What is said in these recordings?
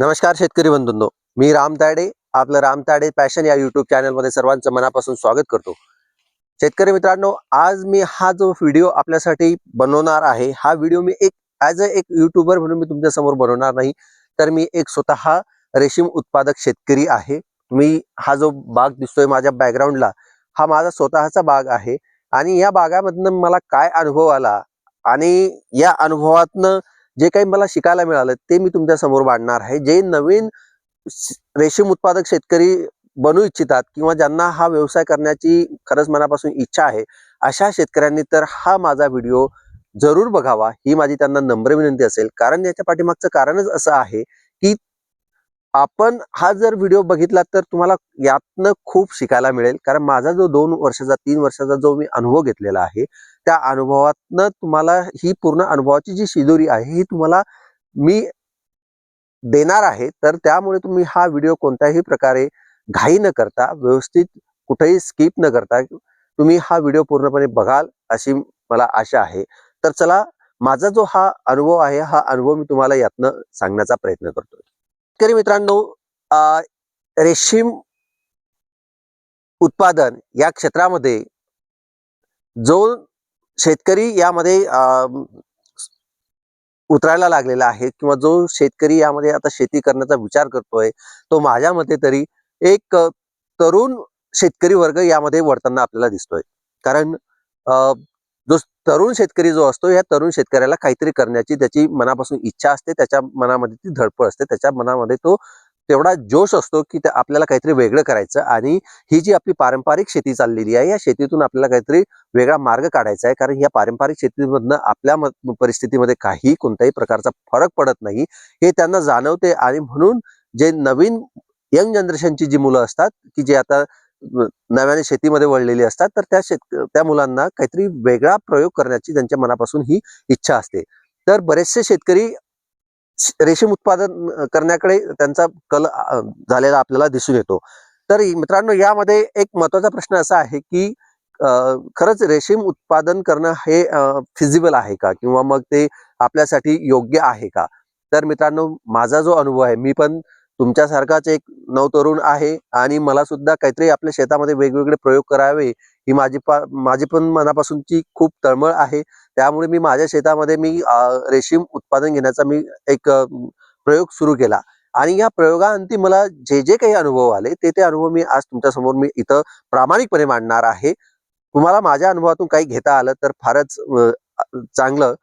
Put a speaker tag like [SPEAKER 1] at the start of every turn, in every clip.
[SPEAKER 1] नमस्कार शेतकरी बंधूंनो. मी राम ताडे आपलं राम ताडे पॅशन या युट्यूब चॅनलमध्ये सर्वांचं मनापासून स्वागत करतो. शेतकरी मित्रांनो आज मी हा जो व्हिडिओ आपल्यासाठी बनवणार आहे हा व्हिडिओ मी एक ॲज अ एक युट्यूबर म्हणून मी तुमच्यासमोर बनवणार नाही तर मी एक स्वतः रेशीम उत्पादक शेतकरी आहे. मी हा जो बाग दिसतोय माझ्या बॅकग्राऊंडला हा माझा स्वतःचा बाग आहे. आणि या बागामधनं मला काय अनुभव आला आणि या अनुभवातनं जे काही मला शिकायला मिळालं ते मी तुमच्यासमोर मांडणार आहे. जे नवीन रेशीम उत्पादक शेतकरी बनू इच्छितात किंवा ज्यांना हा व्यवसाय करण्याची खरंच मनापासून इच्छा आहे अशा शेतकऱ्यांनी तर हा माझा व्हिडिओ जरूर बघावा. ही माझी त्यांना नम्र विनंती असेल. कारण याच्या पाठीमागचं कारणच असं आहे की आपण हा जर व्हिडिओ बघितला तर तुम्हाला यातनं खूप शिकायला मिळेल. कारण माझा जो दोन वर्षाचा तीन वर्षाचा जो मी अनुभव घेतलेला आहे त्या अनुभवातनं तुम्हाला ही पूर्ण अनुभवाची जी शिदोरी आहे ही तुम्हाला मी देणार आहे. तर त्यामुळे तुम्ही हा व्हिडिओ कोणत्याही प्रकारे घाई न करता व्यवस्थित कुठेही स्किप न करता तुम्ही हा व्हिडिओ पूर्णपणे बघाल अशी मला आशा आहे. तर चला माझा जो हा अनुभव आहे हा अनुभव मी तुम्हाला यातनं सांगण्याचा प्रयत्न करतोय. शेतकरी मित्रांनो रेशीम उत्पादन या क्षेत्रामध्ये जो शेतकरी यामध्ये उतरायला लागलेला आहे किंवा जो शेतकरी यामध्ये आता शेती करण्याचा विचार करतोय तो माझ्या मते तरी एक तरुण शेतकरी वर्ग यामध्ये वळताना आपल्याला दिसतोय. कारण अ, जो तरुण शेतकरी जो असतो या तरुण शेतकऱ्याला काहीतरी करण्याची त्याची मनापासून इच्छा असते त्याच्या मनामध्ये ती धडपड असते त्याच्या मनामध्ये तो तेवढा जोश असतो की आपल्याला काहीतरी वेगळं करायचं आणि ही जी आपली पारंपरिक शेती चाललेली आहे या शेतीतून आपल्याला काहीतरी वेगळा मार्ग काढायचा आहे. कारण या पारंपरिक शेतीमधनं आपल्या परिस्थितीमध्ये काही कोणत्याही प्रकारचा फरक पडत नाही. हे त्यांना जाणवते आणि म्हणून जे नवीन यंग जनरेशनची जी मुलं असतात की जे आता नव्याने शेतीमध्ये वळलेली असतात तर त्या शेत त्या मुलांना काहीतरी वेगळा प्रयोग करण्याची त्यांच्या मनापासून ही इच्छा असते. तर बरेचसे शेतकरी रेशीम उत्पादन करण्याकडे त्यांचा कल झालेला आपल्याला दिसून येतो. तर मित्रांनो यामध्ये एक महत्त्वाचा प्रश्न असा आहे की खरंच रेशीम उत्पादन करणं हे फिजिबल आहे का? किंवा मग ते आपल्यासाठी योग्य आहे का? तर मित्रांनो माझा जो अनुभव आहे मी पण तुमच्यासारखाच एक नवतरुण आहे आणि मला सुद्धा काहीतरी आपल्या शेतामध्ये वेगवेगळे प्रयोग करावे ही माझी पा माझी पण मनापासूनची खूप तळमळ आहे. त्यामुळे मी माझ्या शेतामध्ये मी रेशीम उत्पादन घेण्याचा मी एक प्रयोग सुरू केला. आणि या प्रयोगाअंती मला जे जे काही अनुभव आले ते ते अनुभव मी आज तुमच्यासमोर मी इथं प्रामाणिकपणे मांडणार आहे. तुम्हाला माझ्या अनुभवातून काही घेता आलं तर फारच चांगलं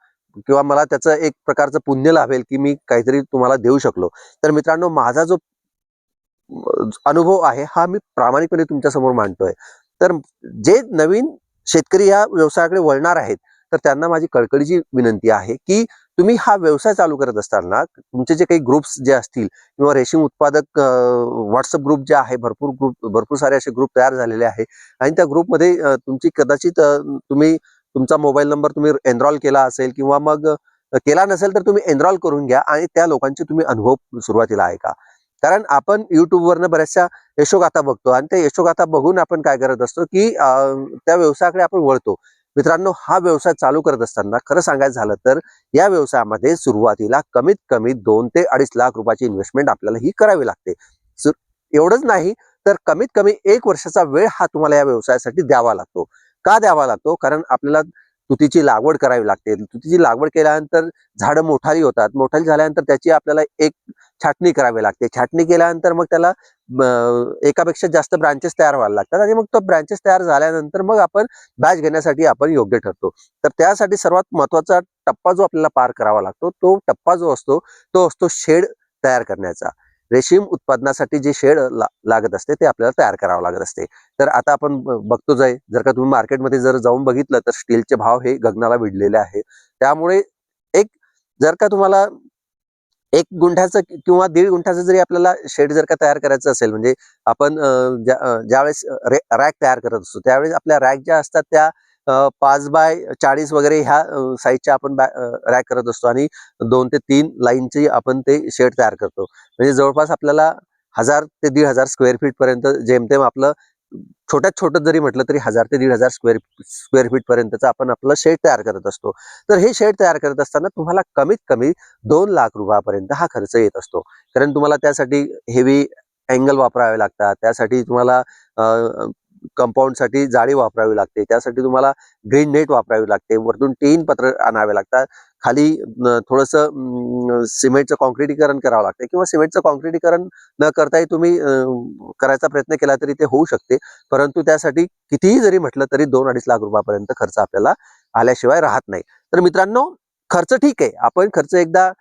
[SPEAKER 1] किंवा मला त्याचं एक प्रकारचं पुण्य लाभेल की मी काहीतरी तुम्हाला देऊ शकलो. तर मित्रांनो माझा जो अनुभव आहे हा मी प्रामाणिकपणे तुमच्यासमोर मांडतोय. तर जे नवीन शेतकरी या व्यवसायाकडे वळणार आहेत तर त्यांना माझी कळकळीची विनंती आहे की तुम्ही हा व्यवसाय चालू करत असताना तुमचे जे काही ग्रुप्स जे असतील किंवा रेशीम उत्पादक व्हॉट्सअप ग्रुप जे आहे भरपूर ग्रुप भरपूर सारे असे ग्रुप तयार झालेले आहे. आणि त्या ग्रुपमध्ये तुमची कदाचित तुम्ही तुमचा मोबाईल नंबर तुम्ही एनरॉल केला असेल किंवा मग केला नसेल तर तुम्ही एनरॉल करून घ्या आणि त्या लोकांचे तुम्ही अनुभव सुरुवातीला ऐका. कारण आपण युट्यूबवरनं बऱ्याचशा यशोगाथा बघतो आणि त्या यशोगाथा बघून आपण काय करत असतो की त्या व्यवसायाकडे आपण वळतो. मित्रांनो हा व्यवसाय चालू करत असताना खरं सांगायचं झालं तर या व्यवसायामध्ये सुरुवातीला कमीत कमी दोन ते अडीच लाख रुपयाची इन्व्हेस्टमेंट आपल्याला ही करावी लागते. एवढंच नाही तर कमीत कमी एक वर्षाचा वेळ हा तुम्हाला या व्यवसायासाठी द्यावा लागतो. का द्यावा लागतो? कारण आपल्याला तुतीची लागवड करावी लागते. तुतीची लागवड केल्यानंतर झाडं मोठाली होतात. मोठाली झाल्यानंतर त्याची आपल्याला एक छाटणी करावी लागते. छाटणी केल्यानंतर मग त्याला एकापेक्षा जास्त ब्रांचेस तयार व्हायला लागतात आणि मग तो ब्रांचेस तयार झाल्यानंतर मग आपण बॅच घेण्यासाठी आपण योग्य ठरतो. तर त्यासाठी सर्वात महत्त्वाचा टप्पा जो आपल्याला पार करावा लागतो तो टप्पा जो असतो तो असतो शेड तयार करण्याचा. रेशीम उत्पादनासाठी जे शेड लागत असते ते आपल्याला तयार करावं लागत असते. तर आता आपण बघतोच आहे जर का तुम्ही मार्केटमध्ये जर जाऊन बघितलं तर स्टीलचे भाव हे गगनाला भिडलेले आहे. त्यामुळे एक जर का तुम्हाला एक गुंठ्याचं किंवा दीड गुंठ्याचं जरी आपल्याला शेड जर का तयार करायचं असेल म्हणजे आपण ज्या- ज्यावेळेस रॅक तयार करत असतो त्यावेळेस आपल्या रॅक ज्या असतात त्या पाच बाय चाळीस वगैरे ह्या साईजच्या आपण रॅक करत असतो आणि दोन ते तीन लाईनची आपण ते शेड तयार करतो. म्हणजे जवळपास आपल्याला हजार ते दीड हजार स्क्वेअर फीट पर्यंत जेमतेम आपलं छोट्यात छोटं जरी म्हटलं तरी हजार ते दीड हजार स्क्वेअर स्क्वेअर फीट पर्यंतचं आपण आपलं शेड तयार करत असतो. तर हे शेड तयार करत असताना तुम्हाला कमीत कमी दोन लाख रुपयापर्यंत हा खर्च येत असतो. कारण तुम्हाला त्यासाठी हेवी अँगल वापरावे लागतात. त्यासाठी तुम्हाला कंपाऊंडसाठी जाळी वापरावी लागते. त्यासाठी तुम्हाला ग्रीन नेट वापरावी लागते. वरतून टीन पत्र आणावे लागतात. खाली थोडंसं सिमेंटचं कॉन्क्रिटीकरण करावं लागतं किंवा सिमेंटचं कॉन्क्रिटीकरण न करताही तुम्ही अं, करायचा प्रयत्न केला तरी ते होऊ शकते. परंतु त्यासाठी कितीही जरी म्हटलं तरी दोन अडीच लाख रुपयापर्यंत खर्च आपल्याला आल्याशिवाय राहत नाही. तर मित्रांनो खर्च ठीक आहे. आपण खर्च एकदा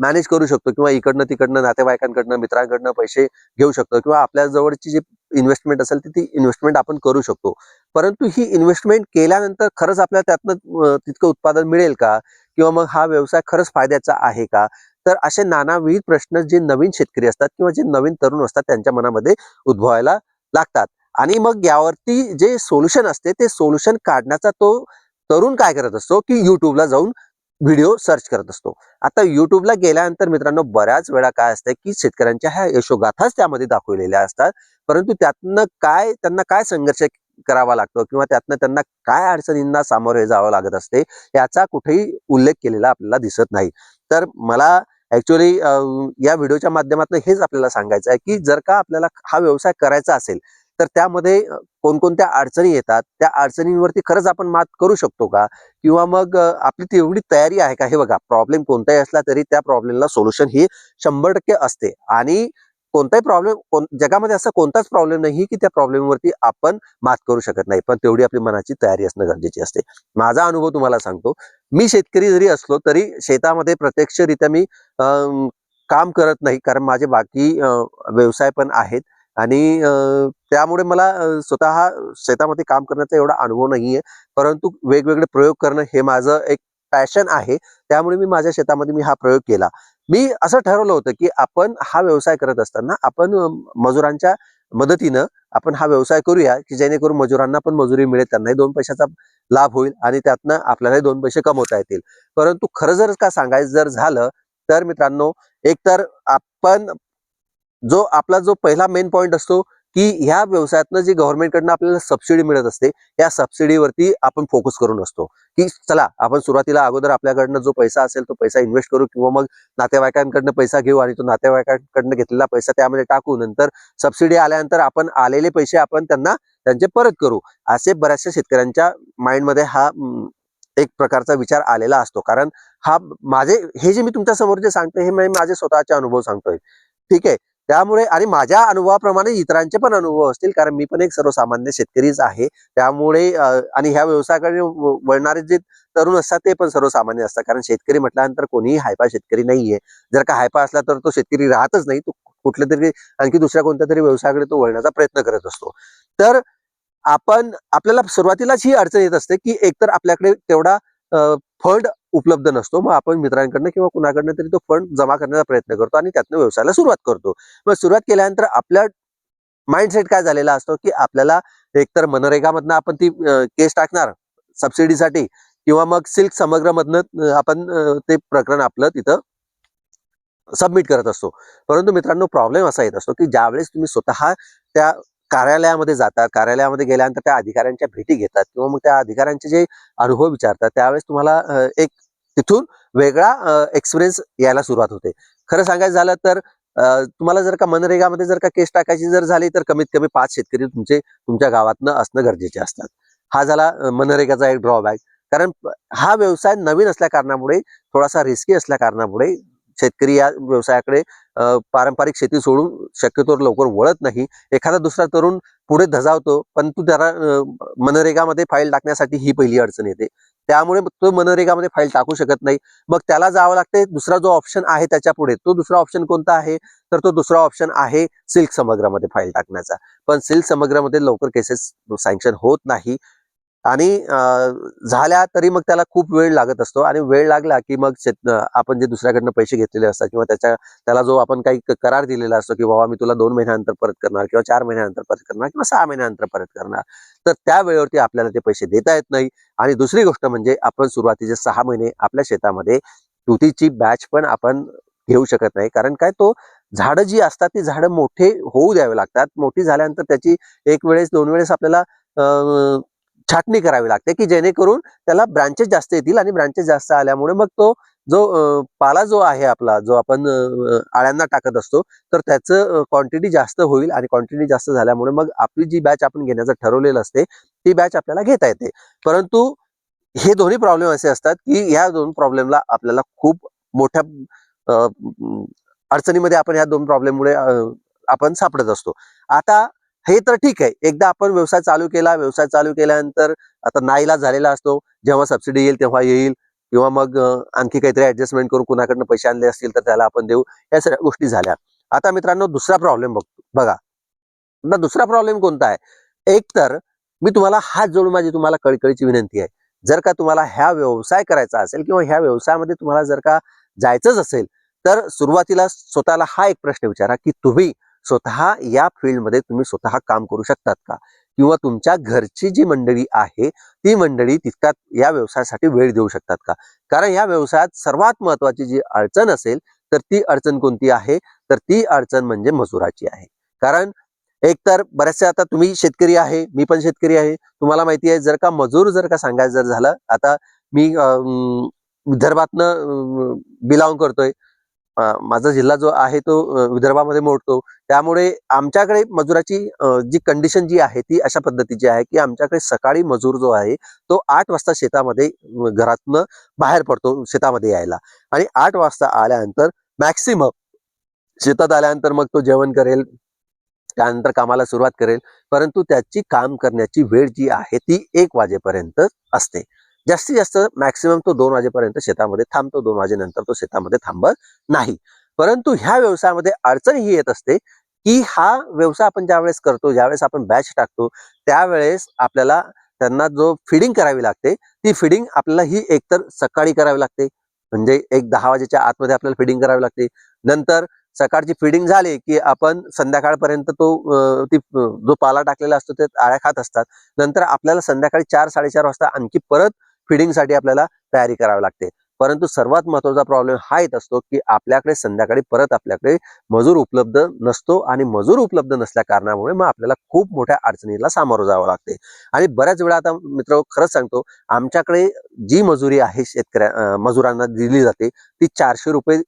[SPEAKER 1] मॅनेज करू शकतो किंवा इकडनं तिकडनं नातेवाईकांकडनं मित्रांकडनं पैसे घेऊ शकतो किंवा आपल्या जवळची जी इन्व्हेस्टमेंट असेल ती ती इन्व्हेस्टमेंट आपण करू शकतो. परंतु ही इन्व्हेस्टमेंट केल्यानंतर खरंच आपल्याला त्यातनं तितकं उत्पादन मिळेल का? किंवा मग हा व्यवसाय खरंच फायद्याचा आहे का? तर असे नानाविध प्रश्न जे नवीन शेतकरी असतात किंवा जे नवीन तरुण असतात त्यांच्या मनामध्ये उद्भवायला लागतात. आणि मग यावरती जे सोल्युशन असते ते सोल्युशन काढण्याचा तो तरुण काय करत असतो? की युट्यूबला जाऊन व्हिडिओ सर्च करत असतो. आता युट्यूबला गेल्यानंतर मित्रांनो बऱ्याच वेळा काय असतं की शेतकऱ्यांच्या ह्या यशोगाथाच त्यामध्ये दाखवलेल्या असतात. परंतु त्यातनं काय त्यांना काय संघर्ष करावा लागतो किंवा त्यातनं त्यांना काय अडचणींना सामोरे जावं लागत असते याचा कुठेही उल्लेख केलेला आपल्याला दिसत नाही. तर मला ऍक्च्युअली या व्हिडिओच्या माध्यमातून हेच आपल्याला सांगायचं आहे की जर का आपल्याला हा व्यवसाय करायचा असेल तर त्यामध्ये कोणकोणत्या अडचणी येतात त्या अडचणींवरती खरंच आपण मात करू शकतो का? किंवा मग आपली तेवढी तयारी आहे का? हे बघा प्रॉब्लेम कोणताही असला तरी त्या प्रॉब्लेमला सोल्युशन ही शंभर टक्के असते. आणि कोणताही प्रॉब्लेम जगामध्ये असा कोणताच प्रॉब्लेम नाही की त्या प्रॉब्लेमवरती आपण मात करू शकत नाही. पण तेवढी आपली मनाची तयारी असणं गरजेची असते. माझा अनुभव तुम्हाला सांगतो. मी शेतकरी जरी असलो तरी शेतामध्ये प्रत्यक्षरित्या मी काम करत नाही. कारण माझे बाकी व्यवसाय पण आहेत. आणि त्यामुळे मला स्वतः शेतामध्ये काम करण्याचा एवढा अनुभव नाही आहे परंतु वेगवेगळे प्रयोग करणं हे माझं एक पॅशन आहे. त्यामुळे मी माझ्या शेतामध्ये मी हा प्रयोग केला. मी असं ठरवलं होतं की आपण हा व्यवसाय करत असताना आपण मजुरांच्या मदतीनं आपण हा व्यवसाय करूया की जेणेकरून मजुरांना पण मजुरी मिळेल त्यांनाही दोन पैशाचा लाभ होईल आणि त्यातनं आपल्यालाही दोन पैसे कमवता येतील. परंतु खरं जर का सांगायचं जर झालं तर मित्रांनो एकतर आपण जो आपला जो पहिला मेन पॉईंट असतो की ह्या व्यवसायातनं जी गव्हर्नमेंटकडनं आपल्याला सबसिडी मिळत असते या सबसिडीवरती आपण फोकस करून असतो. की चला आपण सुरुवातीला अगोदर आपल्याकडनं जो पैसा असेल तो पैसा इन्व्हेस्ट करू किंवा मग नातेवाईकांकडनं पैसा घेऊ आणि तो नातेवाईकांकडनं घेतलेला पैसा त्यामध्ये टाकू. नंतर सबसिडी आल्यानंतर आपण आलेले पैसे आपण त्यांना त्यांचे परत करू. असे बऱ्याचशा शेतकऱ्यांच्या माइंडमध्ये हा एक प्रकारचा विचार आलेला असतो. कारण हा माझे हे जे मी तुमच्यासमोर जे सांगतोय हे मी माझे स्वतःचे अनुभव सांगतोय. ठीक आहे? त्यामुळे आणि माझ्या अनुभवाप्रमाणे इतरांचे पण अनुभव असतील कारण मी पण एक सर्वसामान्य शेतकरीच आहे. त्यामुळे आणि ह्या व्यवसायाकडे वळणारे जे तरुण असतात ते पण सर्वसामान्य असतात. कारण शेतकरी म्हटल्यानंतर कोणीही हायपा शेतकरी नाहीये. जर का हायपा असला तर तो शेतकरी राहतच नाही. तो कुठल्या तरी आणखी दुसऱ्या कोणत्या तरी व्यवसायाकडे तो वळण्याचा प्रयत्न करत असतो. तर आपण आपल्याला सुरुवातीलाच ही अडचण येत असते की एकतर आपल्याकडे तेवढा फंड उपलब्ध नसतो मग आपण मित्रांकडनं किंवा कुणाकडनं तरी तो फंड जमा करण्याचा प्रयत्न करतो आणि त्यातनं व्यवसायाला सुरुवात करतो. मग सुरुवात केल्यानंतर आपल्या माइंडसेट काय झालेला असतो की आपल्याला एकतर मनरेगामधनं आपण ती केस टाकणार सबसिडीसाठी किंवा मग सिल्क समग्रमधनं मधनं आपण ते प्रकरण आपलं तिथं सबमिट करत असतो. परंतु मित्रांनो प्रॉब्लेम असा येत असतो की ज्यावेळेस तुम्ही स्वतः त्या कार्यालयामध्ये जातात. कार्यालयामध्ये गेल्यानंतर त्या अधिकाऱ्यांच्या भेटी घेतात किंवा मग त्या अधिकाऱ्यांचे जे अनुभव विचारतात त्यावेळेस तुम्हाला एक तिथून वेगळा एक्सपिरियन्स यायला सुरुवात होते. खरं सांगायचं झालं तर तुम्हाला जर का मनरेगामध्ये जर का केस टाकायची जर झाली तर कमीत कमी पाच शेतकरी तुमचे तुमच्या गावातनं असणं गरजेचे असतात. हा झाला मनरेगाचा एक ड्रॉबॅक कारण हा व्यवसाय नवीन असल्या कारणामुळे थोडासा रिस्की असल्या कारणामुळे शेतकरी या व्यवसायाकडे पारंपरिक शेती सोडून शक्यतो लवकर वळत नाही. एखादा दुसरा तरुण पुढे धजावतो पण तू त्याला मनरेगामध्ये फाईल टाकण्यासाठी ही पहिली अडचण येते. त्यामुळे तो मनरेगामध्ये फाईल टाकू शकत नाही. मग त्याला जावं लागते दुसरा जो ऑप्शन आहे त्याच्या पुढे. तो दुसरा ऑप्शन कोणता आहे? तर तो दुसरा ऑप्शन आहे सिल्क समग्रामध्ये फाईल टाकण्याचा. पण सिल्क समग्रामध्ये लवकर केसेस सँक्शन होत नाही. आणि झाल्या तरी मग त्याला खूप वेळ लागत असतो आणि वेळ लागला की मग शेत आपण जे दुसऱ्याकडनं पैसे घेतलेले असतात किंवा त्याच्या त्याला जो आपण काही करार दिलेला असतो की बाबा मी तुला दोन महिन्यानंतर परत करणार किंवा चार महिन्यानंतर परत करणार किंवा सहा महिन्यानंतर परत करणार तर त्या वेळेवरती आपल्याला ते पैसे देता येत नाही. आणि दुसरी गोष्ट म्हणजे आपण सुरुवातीचे सहा महिने आपल्या शेतामध्ये तुतीची बॅच पण आपण घेऊ शकत नाही. कारण काय? तो झाडं जी असतात ती झाडं मोठे होऊ द्यावे लागतात. मोठी झाल्यानंतर त्याची एक वेळेस दोन वेळेस आपल्याला छाटणी करावी लागते की जेणेकरून त्याला ब्रांचेस जास्त येतील आणि ब्रांचेस जास्त आल्यामुळे मग तो जो पाला जो आहे आपला जो आपण आळ्यांना टाकत असतो तर त्याचं क्वांटिटी जास्त होईल आणि क्वांटिटी जास्त झाल्यामुळे मग आपली जी बॅच आपण घेण्याचं ठरवलेलं असते ती बॅच आपल्याला घेता येते. परंतु हे दोन्ही प्रॉब्लेम असे असतात की ह्या दोन प्रॉब्लेमला आपल्याला खूप मोठ्या अडचणीमध्ये आपण ह्या दोन प्रॉब्लेममुळे आपण सापडत असतो. आता हे तर ठीक आहे. एकदा आपण व्यवसाय चालू केला व्यवसाय चालू केल्यानंतर आता नाईला झालेला असतो. जेव्हा सबसिडी येईल तेव्हा येईल. किंवा मग आणखी काहीतरी ऍडजस्टमेंट करून कुणाकडनं पैसे आणले असतील तर त्याला आपण देऊ. या सगळ्या गोष्टी झाल्या. आता मित्रांनो दुसरा प्रॉब्लेम बघतो. बघा. आता दुसरा प्रॉब्लेम कोणता आहे? एक तर मी तुम्हाला हात जोडून माझी तुम्हाला कळकळीची विनंती आहे. जर का तुम्हाला ह्या व्यवसाय करायचा असेल किंवा ह्या व्यवसायामध्ये तुम्हाला जर का जायचंच असेल तर सुरुवातीला स्वतःला हा एक प्रश्न विचारा की तुम्ही स्वतः या फील्डमध्ये तुम्ही स्वतः काम करू शकतात का? किंवा तुमच्या घरची जी मंडळी आहे ती मंडळी तितक्यात या व्यवसायासाठी वेळ देऊ शकतात का? कारण या व्यवसायात सर्वात महत्वाची जी अडचण असेल तर ती अडचण कोणती आहे? तर ती अडचण म्हणजे मजुराची आहे. कारण एक तर बऱ्याचशा आता तुम्ही शेतकरी आहे मी पण शेतकरी आहे. तुम्हाला माहिती आहे जर का मजूर जर का सांगायचं जर झालं आता मी विदर्भातनं बिलॉंग करतोय. माझा जिल्हा जो आहे तो विदर्भामध्ये मोडतो. त्यामुळे आमच्याकडे मजुराची जी कंडिशन जी आहे ती अशा पद्धतीची आहे की आमच्याकडे सकाळी मजूर जो आहे तो आठ वाजता शेतामध्ये घरातनं बाहेर पडतो शेतामध्ये यायला. आणि आठ वाजता आल्यानंतर मॅक्सिमम शेतात आल्यानंतर मग तो जेवण करेल त्यानंतर कामाला सुरुवात करेल. परंतु त्याची काम करण्याची वेळ जी आहे ती एक वाजेपर्यंत असते. जास्तीत जास्त मॅक्सिमम तो दोन वाजेपर्यंत शेतामध्ये थांबतो. दोन वाजेनंतर तो शेतामध्ये थांबत नाही. परंतु ह्या व्यवसायामध्ये अडचण ही येत असते की हा व्यवसाय आपण ज्यावेळेस करतो ज्यावेळेस आपण बॅच टाकतो त्यावेळेस आपल्याला त्यांना जो फिडिंग करावी लागते ती फिडिंग आपल्याला ही एकतर सकाळी करावी लागते. म्हणजे एक दहा वाजेच्या आतमध्ये आपल्याला फिडिंग करावी लागते. नंतर सकाळची फिडिंग झाली की आपण संध्याकाळपर्यंत तो ती जो पाला टाकलेला असतो ते आळ्या खात असतात. नंतर आपल्याला संध्याकाळी चार साडेचार वाजता आणखी परत फिडिंगसाठी आपल्याला तयारी करावी लागते. परंतु सर्वात महत्त्वाचा प्रॉब्लेम हा येत असतो की आपल्याकडे संध्याकाळी परत आपल्याकडे मजूर उपलब्ध नसतो आणि मजूर उपलब्ध नसल्या कारणामुळे मग आपल्याला खूप मोठ्या अडचणीला सामोरं जावं लागते. आणि बऱ्याच वेळा आता मित्र खरंच सांगतो आमच्याकडे जी मजुरी आहे शेतकऱ्या मजुरांना दिली जाते ती चारशे रुपये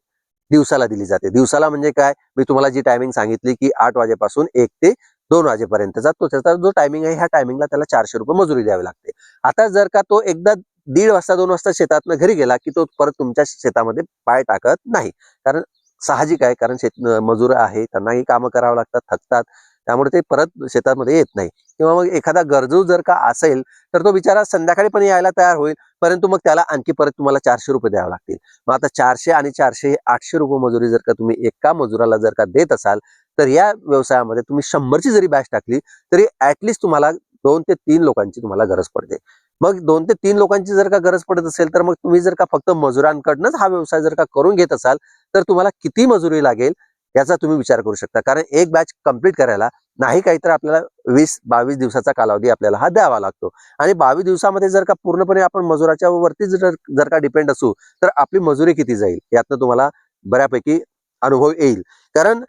[SPEAKER 1] दिवसाला दिली जाते. दिवसाला म्हणजे काय? मी तुम्हाला जी टायमिंग सांगितली की आठ वाजेपासून एक ते दोन वाजेपर्यंतचा तो त्याचा जो टायमिंग आहे ह्या टायमिंगला त्याला चारशे रुपये मजुरी द्यावी लागते. आता जर का तो एकदा दीड वाजता दोन वाजता शेतातनं घरी गेला की तो परत तुमच्या शेतामध्ये पाय टाकत नाही. कारण साहजिक आहे कारण शेत मजूर आहे त्यांनाही कामं करावं लागतात थकतात. त्यामुळे ते परत शेतामध्ये येत नाही. किंवा मग एखादा गरजू जर का असेल तर तो बिचारा संध्याकाळी पण यायला तयार होईल. परंतु मग त्याला आणखी परत तुम्हाला चारशे रुपये द्यावे लागतील. मग आता चारशे आणि चारशे हे आठशे रुपये मजुरी जर का तुम्ही एका मजुराला जर का देत असाल तर या व्यवसायामध्ये तुम्ही शंभरची जरी बॅच टाकली तरी ऍटलिस्ट तुम्हाला दोन ते तीन लोकांची तुम्हाला गरज पडते. मग दोन ते तीन लोकांची जर का गरज पडत असेल तर मग तुम्ही जर का फक्त मजुरांकडनंच हा व्यवसाय जर का करून घेत असाल तर तुम्हाला किती मजुरी लागेल याचा तुम्ही विचार करू शकता. कारण एक बॅच कंप्लीट करायला नाही काही तर आपल्याला वीस बावीस दिवसाचा कालावधी आपल्याला हा द्यावा लागतो. आणि बावीस दिवसामध्ये जर का पूर्णपणे आपण मजुराच्या वरती जर जर का डिपेंड असू तर आपली मजुरी किती जाईल? यातनं तुम्हाला बऱ्यापैकी अनुभव येईल. कारण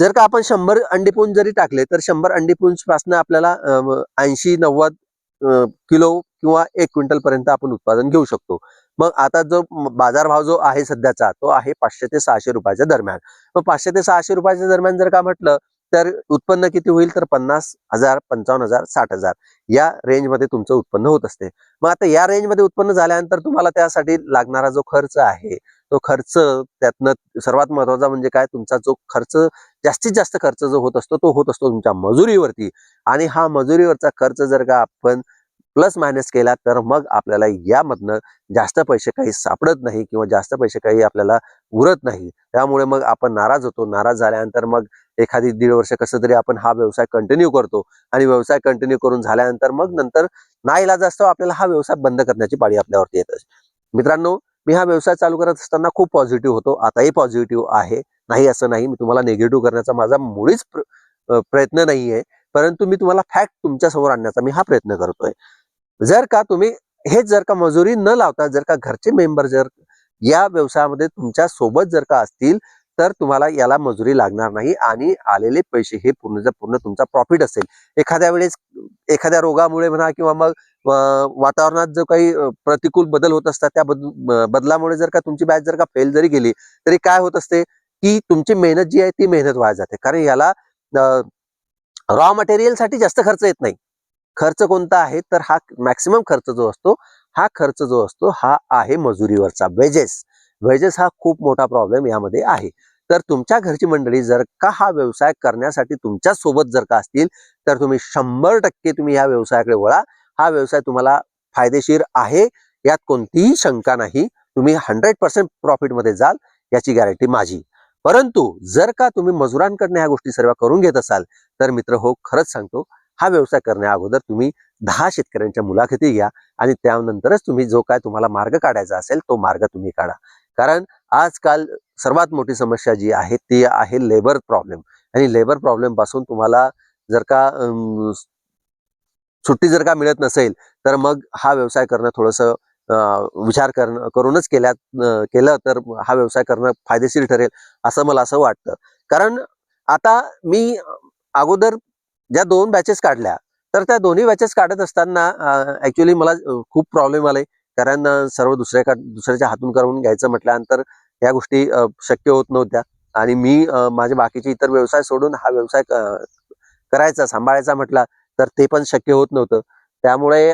[SPEAKER 1] जर का आपण शंभर अंडीपुंज जरी टाकले तर शंभर अंडीपुंजपासून आपल्याला ऐंशी नव्वद किलो किंवा एक क्विंटल पर्यंत आपण उत्पादन घेऊ शकतो. मग आता जो बाजार बाजारभाव जो आहे सध्याचा तो आहे पाचशे ते सहाशे रुपयाच्या दरम्यान. मग पाचशे ते सहाशे रुपयाच्या दरम्यान जर का म्हटलं तर उत्पन्न किती होईल? तर पन्नास हजार पंचावन्न हजार साठ हजार. या रेंजमध्ये तुमचं उत्पन्न होत असते. मग आता या रेंजमध्ये उत्पन्न झाल्यानंतर तुम्हाला त्यासाठी लागणारा जो खर्च आहे तो खर्च त्यातनं सर्वात महत्त्वाचा म्हणजे काय? तुमचा जो खर्च जास्तीत जास्त खर्च जो होत असतो तो होत असतो तुमच्या मजुरीवरती. आणि हा मजुरीवरचा खर्च जर का आपण प्लस मायनस केला तर मग आपल्याला यामधनं जास्त पैसे काही सापडत नाही किंवा जास्त पैसे काही आपल्याला उरत नाही. त्यामुळे मग आपण नाराज होतो. नाराज झाल्यानंतर मग एखादी दीड वर्ष कसं तरी आपण हा व्यवसाय कंटिन्यू करतो. आणि व्यवसाय कंटिन्यू करून झाल्यानंतर मग नंतर नाईलाज असतो आपल्याला हा व्यवसाय बंद करण्याची पाळी आपल्यावरती येत मित्रांनो मी हा व्यवसाय चालू करत असताना खूप पॉझिटिव्ह होतो. आताही पॉझिटिव्ह आहे. नाही असं नाही. मी तुम्हाला निगेटिव्ह करण्याचा माझा मुळीच प्र- प्रयत्न नाही आहे परंतु मी तुम्हाला फॅक्ट तुमच्यासमोर आणण्याचा मी हा प्रयत्न करतोय. जर का तुम्ही हेच जर का मजुरी न लावता जर का घरचे मेंबर जर या व्यवसायामध्ये तुमच्यासोबत जर का असतील तर तुम्हाला याला मजुरी लागणार नाही आणि आलेले पैसे हे पूर्ण पूर्ण तुमचा प्रॉफिट असेल. एखाद्या वेळेस एखाद्या रोगामुळे म्हणा किंवा मग वातावरणात जो काही प्रतिकूल बदल होत असतात त्या बद- बदलामुळे जर का तुमची बॅच जर का फेल जरी गेली तरी काय होत असते की तुमची मेहनत जी आहे ती मेहनत वाया जाते. कारण याला रॉ मटेरियलसाठी जास्त खर्च येत नाही. खर्च कोणता आहे? तर हा मॅक्सिमम खर्च जो असतो हा खर्च जो असतो हा आहे मजुरीवरचा वेजेस वेजेस हा खूप मोठा प्रॉब्लेम यामध्ये आहे. तर तुमच्या घरची मंडळी जर का हा व्यवसाय करण्यासाठी तुमच्यासोबत जर का असतील तर तुम्ही शंभर टक्के तुम्ही या व्यवसायाकडे वळा. हा व्यवसाय तुम्हाला फायदेशीर आहे. यात कोणतीही शंका नाही. तुम्ही हंड्रेड पर्सेंट प्रॉफिटमध्ये जाल याची गॅरंटी माझी. परंतु जर का तुम्ही मजुरांकडनं ह्या गोष्टी सर्व करून घेत असाल तर मित्र हो खरंच सांगतो हा व्यवसाय करण्या अगोदर तुम्ही दहा शेतकऱ्यांच्या मुलाखती घ्या आणि त्यानंतरच तुम्ही जो काय तुम्हाला मार्ग काढायचा असेल तो मार्ग तुम्ही काढा. कारण आजकाल सर्वात मोठी समस्या जी आहे ती आहे लेबर प्रॉब्लेम आणि लेबर प्रॉब्लेमपासून तुम्हाला जर का सुट्टी जर का मिळत नसेल तर मग हा व्यवसाय करणं थोडंसं विचार करणं करूनच केल्या केलं तर हा व्यवसाय करणं फायदेशीर ठरेल असं मला असं वाटतं. कारण आता मी अगोदर ज्या दोन बॅचेस काढल्या तर त्या दोन्ही बॅचेस काढत असताना ऍक्च्युली मला खूप प्रॉब्लेम आले. कारण सर्व दुसऱ्या दुसऱ्याच्या हातून करून घ्यायचं म्हटल्यानंतर ह्या गोष्टी अं, शक्य होत नव्हत्या. आणि मी माझे बाकीचे इतर व्यवसाय सोडून हा व्यवसाय करायचा सांभाळायचा म्हटला तर ते पण शक्य होत नव्हतं. त्यामुळे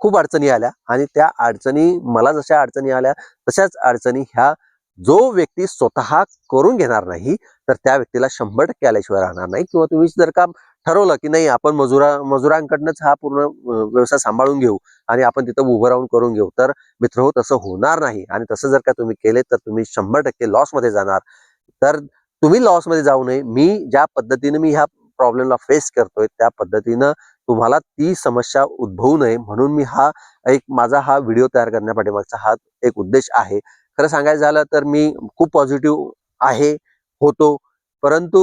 [SPEAKER 1] खूप अडचणी आल्या. आणि त्या अडचणी मला जशा अडचणी आल्या तशाच अडचणी ह्या जो व्यक्ती स्वतः करून घेणार नाही तर त्या व्यक्तीला शंभर टक्के आल्याशिवाय राहणार नाही. किंवा तुम्ही जर का ठरवलं की नाही आपण मजुरा मजुरांकडनंच हा पूर्ण व्यवसाय सांभाळून घेऊ आणि आपण तिथं उभं राहून करून घेऊ. तर मित्र हो तसं होणार नाही आणि तसं जर का तुम्ही केले तर तुम्ही शंभर टक्के लॉसमध्ये जाणार. तर तुम्ही लॉसमध्ये जाऊ नये. मी ज्या पद्धतीने मी ह्या प्रॉब्लेमला फेस करतोय त्या पद्धतीनं तुम्हाला ती समस्या उद्भवू नये म्हणून मी हा एक माझा हा व्हिडिओ तयार करण्यापाठीमागचा हा एक उद्देश आहे. खरं सांगायचं झालं तर मी खूप पॉझिटिव्ह आहे होतो. परंतु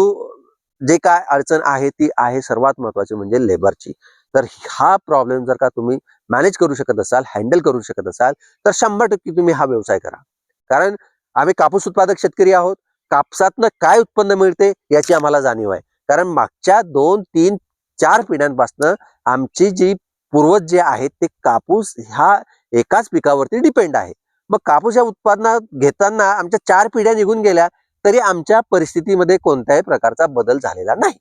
[SPEAKER 1] जे काय अडचण आहे ती आहे सर्वात महत्वाची म्हणजे लेबरची तर हा प्रॉब्लेम जर का तुम्ही मॅनेज करू शकत असाल हँडल करू शकत असाल तर शंभर टक्के तुम्ही हा व्यवसाय करा. कारण आम्ही कापूस उत्पादक शेतकरी आहोत. कापसातनं काय उत्पन्न मिळते याची आम्हाला जाणीव आहे. कारण मागच्या दोन तीन चार पिढ्यांपासनं आमची जी पूर्वज जे आहेत ते कापूस ह्या एकाच पिकावरती डिपेंड आहे. मग कापूस या उत्पादनात घेताना आमच्या चार पिढ्या निघून गेल्या तरी आमच्या परिस्थितीमध्ये कोणत्याही प्रकारचा बदल झालेला नाही.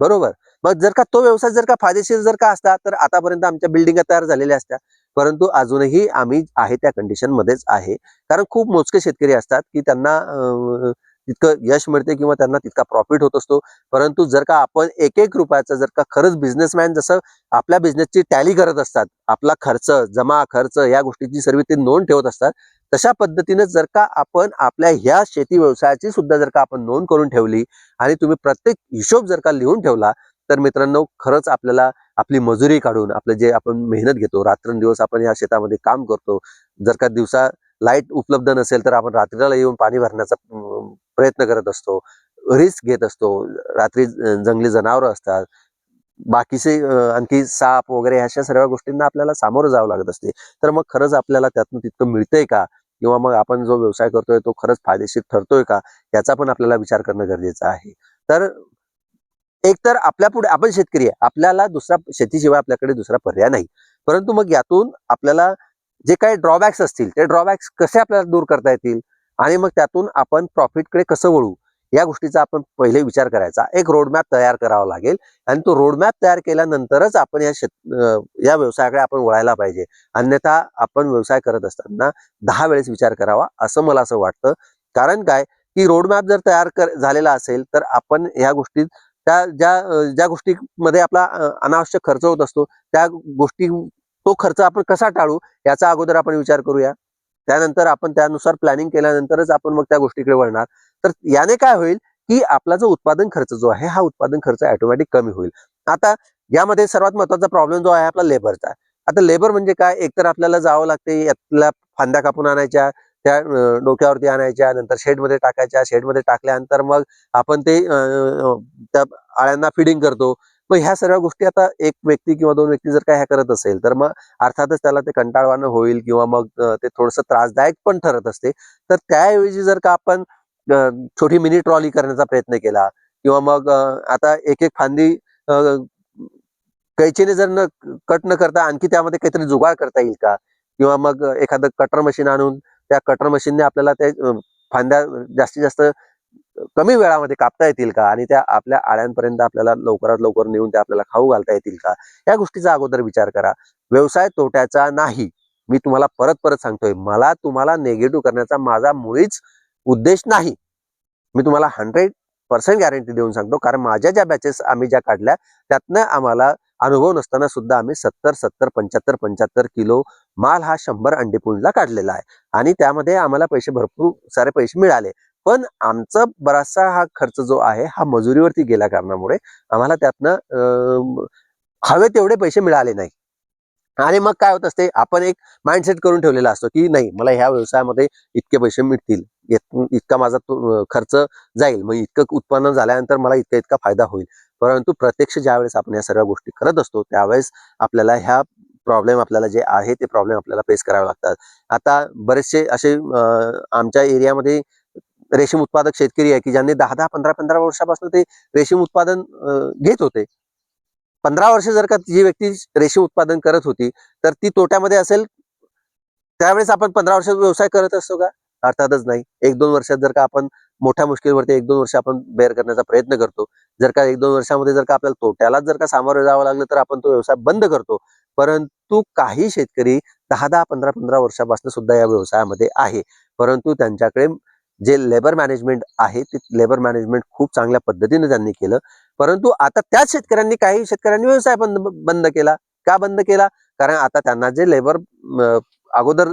[SPEAKER 1] बरोबर? मग जर का तो व्यवसाय जर का फायदेशीर जर का असता तर आतापर्यंत आमच्या बिल्डिंगा तयार झालेल्या असत्या. परंतु अजूनही आम्ही आहे त्या कंडिशन मध्येच आहे. कारण खूप मोजके शेतकरी असतात की त्यांना तितकं यश मिळते किंवा त्यांना तितका प्रॉफिट होत असतो. परंतु जर का आपण एक एक रुपयाचा जर का खरंच बिझनेसमॅन जसं आपल्या बिझनेसची टॅली करत असतात आपला खर्च जमा खर्च या गोष्टीची सर्व ते नोंद ठेवत असतात तशा पद्धतीने जर का आपण आपल्या ह्या शेती व्यवसायाची सुद्धा जर का आपण नोंद करून ठेवली आणि तुम्ही प्रत्येक हिशोब जर का लिहून ठेवला तर मित्रांनो खरंच आपल्याला आपली मजुरी काढून आपलं जे आपण मेहनत घेतो रात्रंदिवस आपण या शेतामध्ये काम करतो जर का दिवसा लाइट उपलब्ध नसेल तर आपण रात्रीला येऊन पाणी भरण्याचा प्रयत्न करत असतो रिस्क घेत असतो रात्री जंगली जनावरं असतात बाकीचे आणखी साप वगैरे अशा सर्व गोष्टींना आपल्याला सामोरं जावं लागत असते. तर मग खरंच आपल्याला त्यातून तितकं मिळतंय का? किंवा मग आपण जो व्यवसाय करतोय तो खरंच फायदेशीर ठरतोय का याचा पण आपल्याला विचार करणं गरजेचं आहे. तर एकतर आपल्या पुढे आपण शेतकरी आहे आपल्याला दुसरा शेतीशिवाय आपल्याकडे दुसरा पर्याय नाही. परंतु मग यातून आपल्याला जे काही ड्रॉबॅक्स असतील ते ड्रॉबॅक्स कसे आपल्याला दूर करता येतील? आणि मग त्यातून आपण प्रॉफिटकडे कसं वळू? या गोष्टीचा आपण पहिले विचार करायचा. एक रोडमॅप तयार करावा लागेल. आणि तो रोडमॅप तयार केल्यानंतरच आपण या शेत या व्यवसायाकडे आपण वळायला पाहिजे. अन्यथा आपण व्यवसाय करत असताना दहा वेळेस विचार करावा असं मला असं वाटतं. कारण काय? की रोडमॅप जर तयार कर झालेला असेल तर आपण ह्या गोष्टीत त्या ज्या ज्या गोष्टीमध्ये आपला अनावश्यक खर्च होत असतो त्या गोष्टी तो खर्च आपण कसा टाळू याचा अगोदर आपण विचार करूया. त्यानंतर आपण त्यानुसार प्लॅनिंग केल्यानंतरच आपण मग त्या गोष्टीकडे वळणार. तर याने काय होईल की आपला जो उत्पादन खर्च जो आहे हा उत्पादन खर्च ऑटोमॅटिक कमी होईल. आता यामध्ये सर्वात महत्त्वाचा प्रॉब्लेम जो आहे आपला लेबरचा आता लेबर म्हणजे काय? एकतर आपल्याला जावं लागते यातल्या फांद्या कापून आणायच्या त्या डोक्यावरती आणायच्या नंतर शेडमध्ये टाकायच्या शेडमध्ये टाकल्यानंतर मग आपण ते त्या आळ्यांना फिडिंग करतो. मग ह्या सर्व गोष्टी आता एक व्यक्ती किंवा दोन व्यक्ती जर काय ह्या करत असेल तर मग अर्थातच त्याला ते कंटाळवाणं होईल किंवा मग ते थोडंसं त्रासदायक पण ठरत असते. तर त्याऐवजी जर का आपण छोटी मिनी ट्रॉली करण्याचा प्रयत्न केला. किंवा मग आता एक एक फांदी कैचीने जर न कट न करता आणखी त्यामध्ये काहीतरी जुगाड करता येईल का? किंवा मग एखादं कटर मशीन आणून त्या कटर मशीनने आपल्याला ते फांद्या जास्तीत जास्त कमी वेळामध्ये कापता येतील का? आणि त्या आपल्या आळ्यांपर्यंत आपल्याला लवकरात लवकर नेऊन त्या आपल्याला खाऊ घालता येतील का? या गोष्टीचा अगोदर विचार करा. व्यवसाय तोट्याचा नाही. मी तुम्हाला परत परत सांगतोय. मला तुम्हाला नेगेटिव्ह करण्याचा माझा मुळीच उद्देश नाही. मी तुम्हाला हंड्रेड पर्सेंट गॅरंटी देऊन सांगतो कारण माझ्या ज्या बॅचेस आम्ही ज्या काढल्या त्यातनं आम्हाला अनुभव नसताना सुद्धा आम्ही सत्तर सत्तर पंच्याहत्तर पंच्याहत्तर किलो माल हा शंभर अंडीपुंजला काढलेला आहे. आणि त्यामध्ये आम्हाला पैसे भरपूर सारे पैसे मिळाले. पण आमचा बराचसा हा खर्च जो आहे हा मजुरीवरती गेल्या कारणामुळे आम्हाला त्यातनं हवे तेवढे पैसे मिळाले नाही. आणि मग काय होत असते आपण एक माइंडसेट करून ठेवलेला असतो की नाही मला ह्या व्यवसायामध्ये इतके पैसे मिळतील इतका माझा तो, खर्च जाईल मग इतकं उत्पन्न झाल्यानंतर मला इतका इतका फायदा होईल. परंतु प्रत्यक्ष ज्यावेळेस आपण या सर्व गोष्टी करत असतो त्यावेळेस आपल्याला ह्या प्रॉब्लेम आपल्याला जे आहे ते प्रॉब्लेम आपल्याला फेस करावे लागतात. आता बरेचसे असे आमच्या एरियामध्ये रेशीम उत्पादक शेतकरी आहे की ज्यांनी दहा दहा पंधरा पंधरा वर्षापासून ते रेशीम उत्पादन घेत होते. पंधरा वर्ष जर का जी व्यक्ती रेशीम उत्पादन करत होती तर ती तोट्यामध्ये असेल त्यावेळेस आपण पंधरा वर्ष व्यवसाय करत असतो का? अर्थातच नाही. एक दोन वर्षात जर का आपण मोठ्या मुश्किलवरती एक दोन वर्ष आपण बेअर करण्याचा प्रयत्न करतो जर का एक दोन वर्षामध्ये जर का आपल्याला तोट्यालाच जर का सामोरं जावं लागलं तर आपण तो व्यवसाय बंद करतो. परंतु काही शेतकरी दहा दहा पंधरा पंधरा वर्षापासून सुद्धा या व्यवसायामध्ये आहे. परंतु त्यांच्याकडे जे लेबर मॅनेजमेंट आहे ते लेबर मॅनेजमेंट खूप चांगल्या पद्धतीने त्यांनी केलं. परंतु आता त्याच शेतकऱ्यांनी काही शेतकऱ्यांनी व्यवसाय बंद बंद केला. का बंद केला? कारण आता त्यांना जे लेबर अगोदर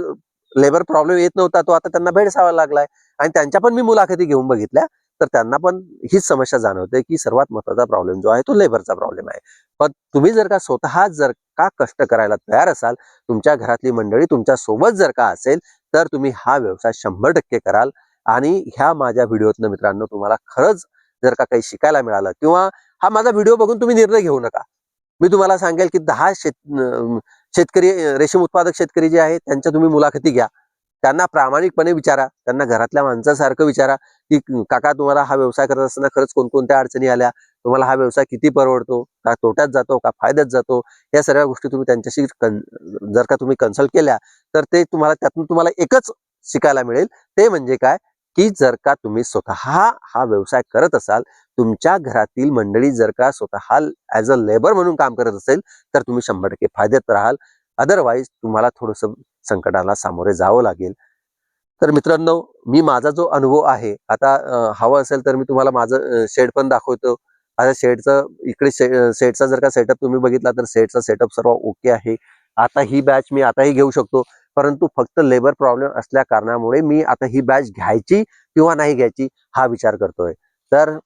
[SPEAKER 1] लेबर प्रॉब्लेम येत नव्हता तो आता त्यांना भेडसावा लागलाय. आणि त्यांच्या पण मी मुलाखती घेऊन बघितल्या. तर त्यांना पण हीच समस्या जाणवते की सर्वात महत्त्वाचा प्रॉब्लेम जो आहे तो लेबरचा प्रॉब्लेम आहे. पण तुम्ही जर का स्वतः जर का कष्ट करायला तयार असाल तुमच्या घरातली मंडळी तुमच्यासोबत जर का असेल तर तुम्ही हा व्यवसाय शंभर टक्के कराल. आणि ह्या माझ्या व्हिडिओतनं मित्रांनो तुम्हाला खरंच जर का काही शिकायला मिळालं किंवा हा माझा व्हिडिओ बघून तुम्ही निर्णय घेऊ नका. मी तुम्हाला सांगेल की दहा शेत शेतकरी रेशीम उत्पादक शेतकरी जे आहेत त्यांच्या तुम्ही मुलाखती घ्या. त्यांना प्रामाणिकपणे विचारा. त्यांना घरातल्या माणसासारखं विचारा की काका तुम्हाला हा व्यवसाय करत असताना खरंच कोणकोणत्या अडचणी आल्या? तुम्हाला हा व्यवसाय किती परवडतो? का तोट्यात जातो? का फायद्यात जातो? या सर्व गोष्टी तुम्ही त्यांच्याशी कन जर का तुम्ही कन्सल्ट केल्या तर ते तुम्हाला त्यातून तुम्हाला एकच शिकायला मिळेल. ते म्हणजे काय? की जर का तुम्ही स्वतः हा व्यवसाय करत असाल तुमच्या घरातील मंडळी जर का स्वतः ॲज अ लेबर म्हणून काम करत असेल तर तुम्ही शंभर टक्के फायद्यात राहाल. अदरवाईज तुम्हाला थोडंसं संकटाला सामोरे जावं लागेल. तर मित्रांनो मी माझा जो अनुभव आहे आता हवा हवं असेल तर मी तुम्हाला माझं शेड पण दाखवतो. आता शेडचं इकडे शेडचा जर का सेटअप तुम्ही बघितला तर शेडचा सेटअप सर्व ओके आहे. आता ही बॅच मी आताही घेऊ शकतो. परंतु फक्त लेबर प्रॉब्लेम असल्या कारणामुळे मी आता ही बॅच घ्यायची किंवा नाही घ्यायची हा विचार करतोय. तर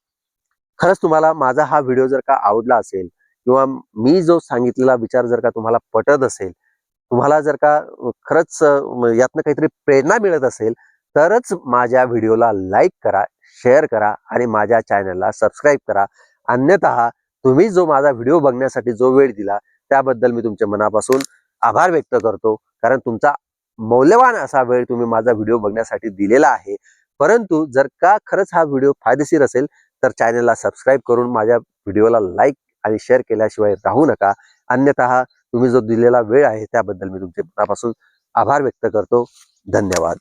[SPEAKER 1] खरंच तुम्हाला माझा हा व्हिडिओ जर का आवडला असेल किंवा मी जो सांगितलेला विचार जर का तुम्हाला पटत असेल तुम्हाला जर का खरंच यातनं काहीतरी प्रेरणा मिळत असेल तरच माझ्या व्हिडिओला लाईक करा शेअर करा आणि माझ्या चॅनलला सबस्क्राईब करा. अन्यतः तुम्ही जो माझा व्हिडिओ बघण्यासाठी जो वेळ दिला त्याबद्दल मी तुमच्या मनापासून आभार व्यक्त करतो. कारण तुमचा मौल्यवान असा वेळ तुम्ही माझा व्हिडिओ बघण्यासाठी दिलेला आहे. परंतु जर का खरंच हा व्हिडिओ फायदेशीर असेल तर चॅनलला सबस्क्राईब करून माझ्या व्हिडिओला लाईक आणि शेअर केल्याशिवाय राहू नका. अन्यथा तुम्ही जो दिलेला वेळ आहे त्याबद्दल मी तुमचे मनापासून आभार व्यक्त करतो. धन्यवाद.